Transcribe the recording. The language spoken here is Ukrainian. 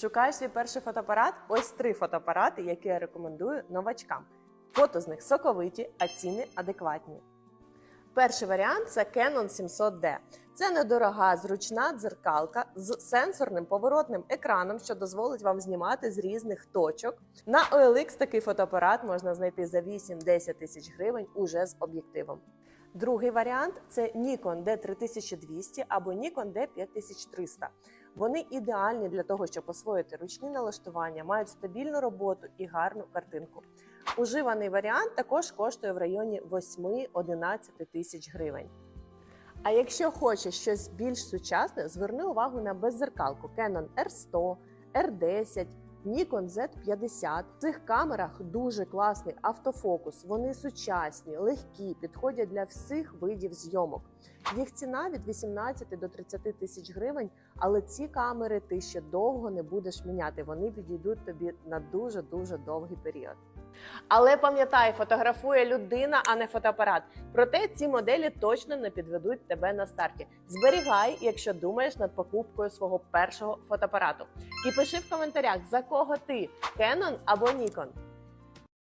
Шукаєш свій перший фотоапарат? Ось три фотоапарати, які я рекомендую новачкам. Фото з них соковиті, а ціни адекватні. Перший варіант це Canon 700D. Це недорога, зручна дзеркалка з сенсорним поворотним екраном, що дозволить вам знімати з різних точок. На OLX такий фотоапарат можна знайти за 8-10 тисяч гривень уже з об'єктивом. Другий варіант це Nikon D3200 або Nikon D5300. Вони ідеальні для того, щоб освоїти ручні налаштування, мають стабільну роботу і гарну картинку. Уживаний варіант також коштує в районі 8-11 тисяч гривень. А якщо хочеш щось більш сучасне, зверни увагу на беззеркалку Canon R100, R10, Nikon Z50. В цих камерах дуже класний автофокус. Вони сучасні, легкі, підходять для всіх видів зйомок. Їх ціна від 18 до 30 тисяч гривень, але ці камери ти ще довго не будеш міняти. Вони підійдуть тобі на дуже дуже довгий період. Але пам'ятай, фотографує людина, а не фотоапарат. Проте ці моделі точно не підведуть тебе на старті. Зберігай, якщо думаєш над покупкою свого першого фотоапарату. І пиши в коментарях, за кого ти Canon або Nikon.